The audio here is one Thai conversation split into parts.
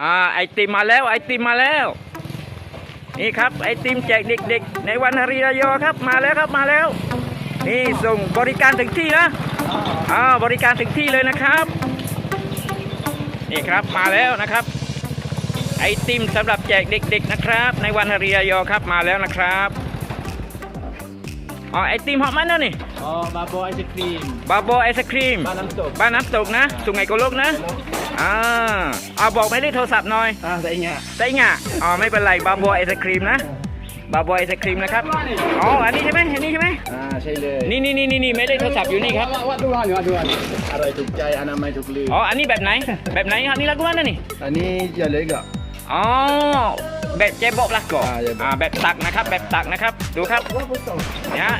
อ่าไอติมมาแล้วไอติมมาแล้ว นี่ครับไอติมแจกเด็กๆ ในวันฮาริรายอครับมาแล้วครับมาแล้ว นี่ส่งบริการถึงที่นะอ่าบริการถึงที่เลยนะครับ นี่ครับมาแล้วนะครับ ไอติมสำหรับแจกเด็ก ๆนะครับ ในวันฮาริรายอครับมาแล้วนะครับอ๋อไอติมหอมมันนะนี่ Oh, babo ice cream. บาโบไอศครีมบ้านน้ำตกบ้านน้ำตกนะสุไหงโกลกนะอ่าเอาบอกไม่ได้โทรศัพท์หน่อย Ah, sa inyo. ได้ไงอ๋อไม่เป็นไรบาโบไอศครีมนะบาโบไอศครีมนะครับอ๋ออันนี้ใช่ไหมอันนี้ใช่ไหม Ah, ใช่เลยนี่นี่นี่นี่นี่ไม่ได้โทรศัพท์อยู่นี่ครับวัดดูฮันวัดดูฮันอร่อยถูกใจอนามัยถูกลืมอ๋ออันนี้แบบไหน แบบไหนครับนี่ลักวันนะนี่อันนี้เยอะเลยก็อ๋อแบบเจบอกลักก่อนอ่าเจบอกอ่าแบบตักนะครับ แบบตักนะครับ ดูครับเนี่ยฮะ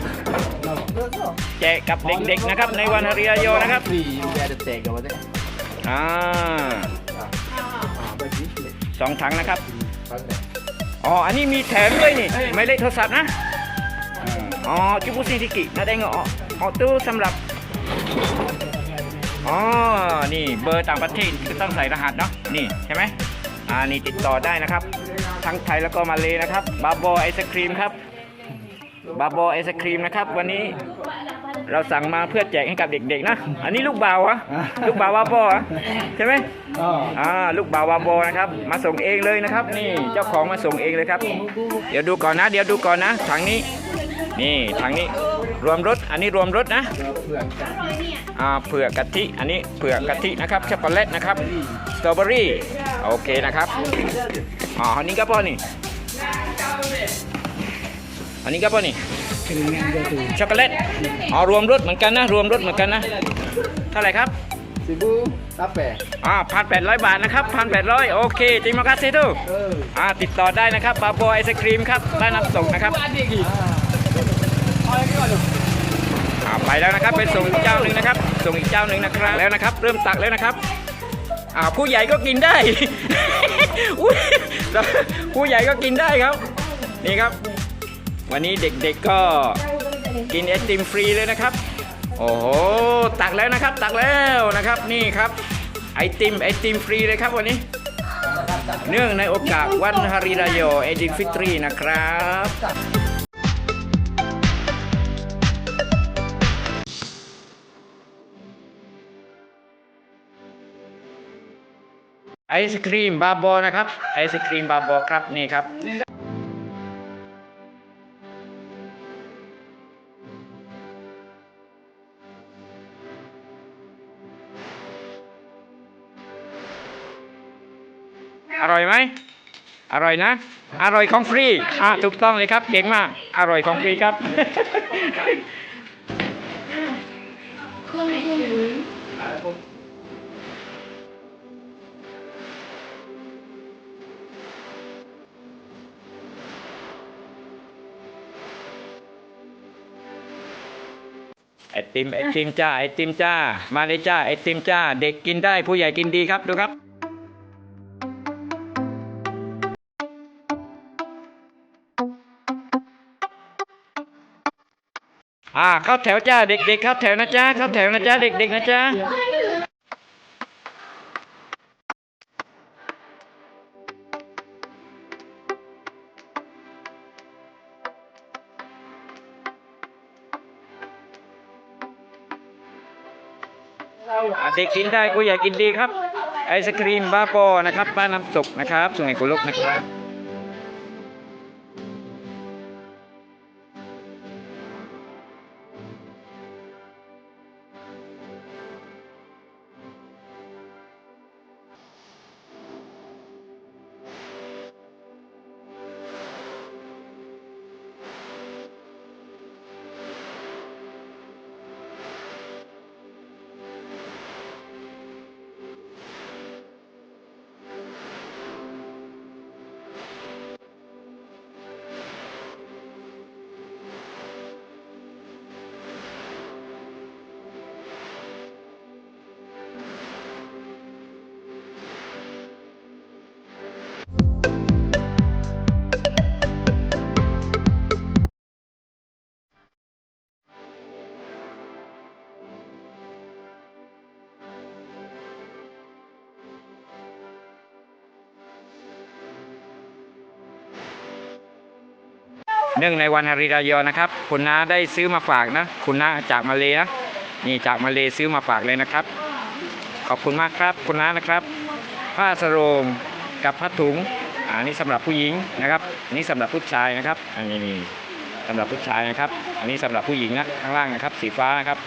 แจกกับเด็กๆนะครับในวันฮาริยาโยนะครับฟรีแกจะแจกกันวะเนี่ยอ่าอ่าแบบนี้ สองถังนะครับฟังเลยอ๋อ อันนี้มีแถมด้วยนี่ไม่ได้โทรศัพท์นะ อ๋อจุบุซิทิกินาได้เงาะอ๋อตู้สำหรับ อ๋อ นี่เบอร์ต่างประเทศก็ต้องใส่รหัสเนาะ นี่ใช่ไหมอ่า นี่ติดต่อได้นะครับ ทั้งไทยแล้วก็มาเลยนะครับ บาโบไอศครีมครับ บาโบไอศครีมนะครับ วันนี้ เราสั่งมาเพื่อแจกให้กับเด็กๆนะ อันนี้ลูกบ่าวอะลูกบ่าววาโบอะใช่ไหมอ๋ออ่าลูกบ่าววาโบนะครับ มาส่งเองเลยนะครับ นี่เจ้าของมาส่งเองเลยครับ เดี๋ยวดูก่อนนะ เดี๋ยวดูก่อนนะถังนี้ นี่ถังนี้รวมรสอันนี้รวมรสนะเพื่อนกันอ่าเผือกกะทิ อันนี้เผือกกะทินะครับช็อกโกแลตนะครับสตรอเบอรี่โอเคนะครับอ๋ออันนี้ก็พอนี่อันนี้ก็พอนี่ ถึงงานก็ถึงช็อกโกแลตอ๋อรวมรสเหมือนกันนะ รวมรสเหมือนกันนะ เท่าไหร่ครับสิบูตับแปะอ่าพันแปดร้อยบาทนะครับพันแปดร้อยโอเคติมากาเซตเอออ่าติดต่อได้นะครับบาโบไอศครีมครับบ้นน้ำตกนะครับอ่าไปแล้วนะครับไปส่งอีกเจ้าหนึ่งนะครับส่งอีกเจ้าหนึ่งนะครับแล้วนะครับ เริ่มตักแล้วนะครับอ่าผู้ใหญ่ก็กินได้อุ๊ยผู้ใหญ่ก็กินได้ครับ นี่ครับ วันนี้เด็กๆก็กินไอติมฟรีเลยนะครับ โอ้โห ตักแล้วนะครับ ตักแล้วนะครับนี่ครับ ไอติมไอติมฟรีเลยครับวันนี้ เนื่องในโอกาสวันฮาริรายโยเอดินฟิตรีนะครับไอศครีมบาโบนะครับไอศครีมบาโบครับนี่ครับ ร่อยไหมอร่อยนะ อร่อยของฟรีอะถูกต้องเลยครับเก่งมาก อร่อยของฟรีครับ ไอติมไอติมจ้าไอติมจ้า มาเลยจ้าไอติมจ้า เด็กกินได้ผู้ใหญ่กินดีครับดูครับ อ่าเข้าแถวจ้าเด็กๆเข้าแถวนะจ้าเข้าแถวนะจ้าเด็กๆนะจ้าเด็กกินได้ผู้ใหญ่กินดีครับ ไอศครีมบ้าปอนะครับบ้านน้ำตกนะครับสุไหงโกุลกนะครับ เนื่องในวันฮาริรายอนะครับ คุณน้าได้ซื้อมาฝากนะ คุณน้าจากมาเลนะนี่จากมาเลซื้อมาฝากเลยนะครับ ขอบคุณมากครับ คุณน้านะครับ ผ้าสโรงกับผ้าถุงอันนี้สำหรับผู้หญิงนะครับ อันนี้สำหรับผู้ชายนะครับ อันนี้สำหรับผู้ชายนะครับ อันนี้สำหรับผู้หญิงนะข้างล่างนะครับ สีฟ้านะครับ